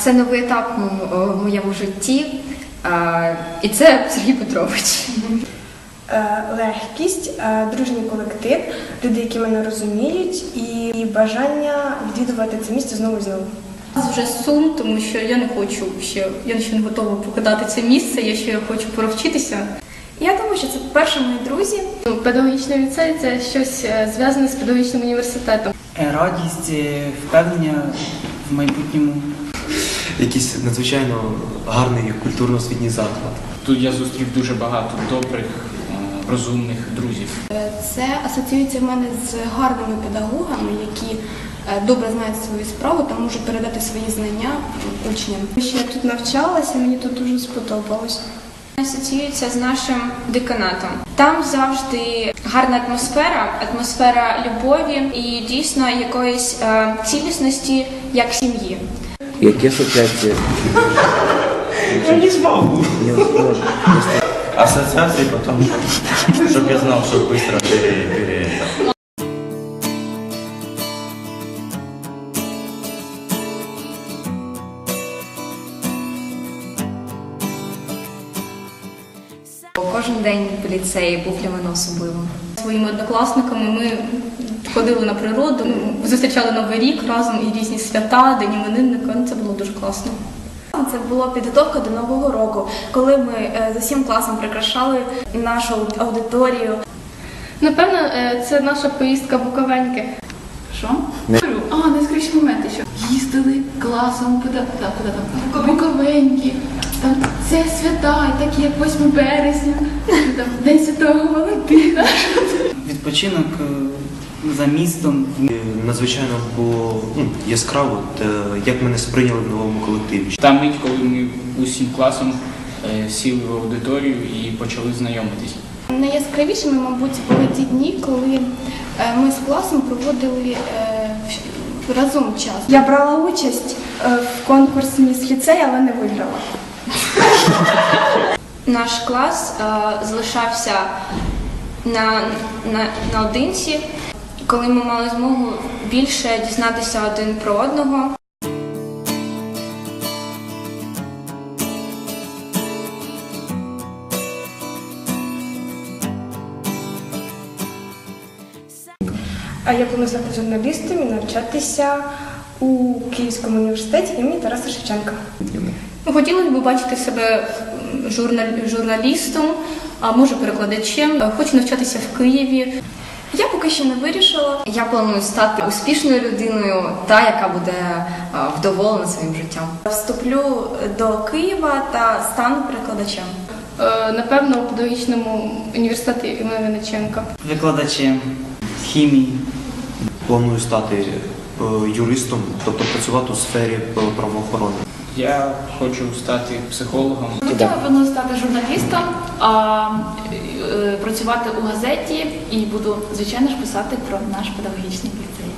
Це новий етап в моєму- житті. І це Сергій Петрович. Е, легкість, е, дружній колектив, люди, які мене розуміють, і, бажання відвідувати це місце знову і знову. Вже сум, тому що я не хочу ще, я ще не готова покидати це місце, я ще хочу провчитися. Я думаю, що це по-перше мої друзі. Педагогічний ліцей це щось е, зв'язане з педагогічним університетом. Е, Радість, е, впевнення в майбутньому. якийсь надзвичайно гарний культурно-освітній заклад. Тут я зустрів дуже багато добрих, е, розумних друзів. Це асоціюється в мене з гарними педагогами, які е, добре знають свою справу та можуть передати свої знання учням. Ще я тут навчалася, мені тут дуже сподобалось. асоціюється з нашим деканатом. Там завжди гарна атмосфера, атмосфера любові і дійсно якоїсь е, цілісності як сім'ї. Які асоціації? Я не змогу. Не зможу. Ассоциации потом, чтобы я знал, что быстро пере, пере это. Кожен день в ліцеї був для мене особливим. Своїми однокласниками ми ходили на природу, зустрічали Новий рік разом і різні свята, день іменинника. Ну, Це було дуже класно. Це була підготовка до нового року, коли ми е, з усім класом прикрашали нашу аудиторію. Напевно, е, це наша поїздка Буковеньки. Що? А, найскоріші моменти, що їздили класом, куди, куди, куди там? Буковеньки. Там це свята, і такі як 8 березня, там День Святого Валентина. Відпочинок е, за містом. Надзвичайно було ну, яскраво, як мене сприйняли в новому колективі. Та мить, коли ми усім класом е, сіли в аудиторію і почали знайомитись. Найяскравішими, мабуть, були ті дні, коли е, ми з класом проводили е, разом час. Я брала участь е, в конкурсі міс ліцей, але не виграла. Наш клас е, залишався на, на, наодинці, коли ми мали змогу більше дізнатися один про одного. А я планую журналістом і навчатися у Київському університеті імені Тараса Шевченка. Хотіли б бачити себе журналістом, а може перекладачем. Е, Хочу навчатися в Києві. Я поки що не вирішила. Я планую стати успішною людиною, та яка буде вдоволена своїм життям. Вступлю до Києва та стану перекладачем. Е, Напевно, у педагогічному університеті імені Винниченка. Викладачем хімії. Планую стати е, юристом, тобто працювати у сфері е, правоохорони. Я хочу стати психологом. Я планую стати журналістом, а, е, працювати у газеті і буду, звичайно ж, писати про наш педагогічний ліцей.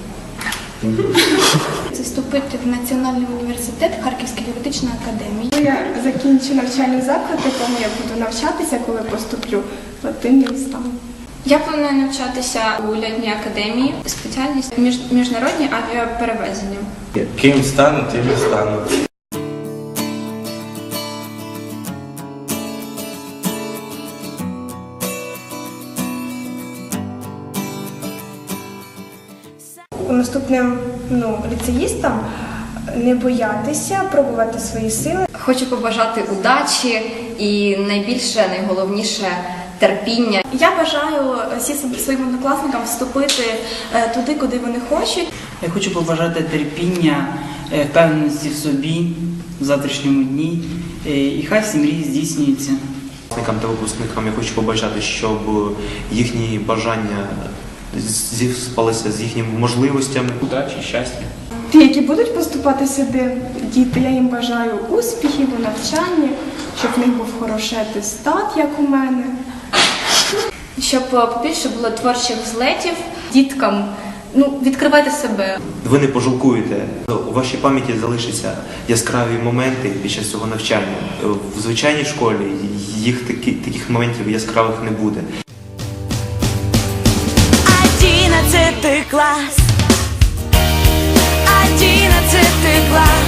Це вступити в Національний університет Харківська юридична академія. Я закінчу навчальний заклад, якому я буду навчатися, коли поступлю. От тим я і стану. Я планую навчатися у льотній академії, спеціальність між, міжнародні авіаперевезення. Кем станут, тем и станут. Наступним ну, ліцеїстам не боятися, пробувати свої сили. Хочу побажати удачі і найбільше, найголовніше терпіння. Я бажаю всім своїм однокласникам вступити е, туди, куди вони хочуть. Я хочу побажати терпіння, е, впевненості в собі в завтрашньому дні. Е, І хай всі мрії здійснюються. Випускникам та випускникам я хочу побажати, щоб їхні бажання зіспалися з їхніми можливостями. Удачі, щастя. Ті, які будуть поступати сюди, діти, я їм бажаю успіхів у навчанні, щоб в них був хороший атестат, як у мене. Щоб е, побільше було творчих злетів діткам. Ну, відкривайте себе. Ви не пожалкуєте. У вашій пам'яті залишаться яскраві моменти під час цього навчання. В звичайній школі їх такі, таких моментів яскравих не буде. Одиннадцатый класс. Nie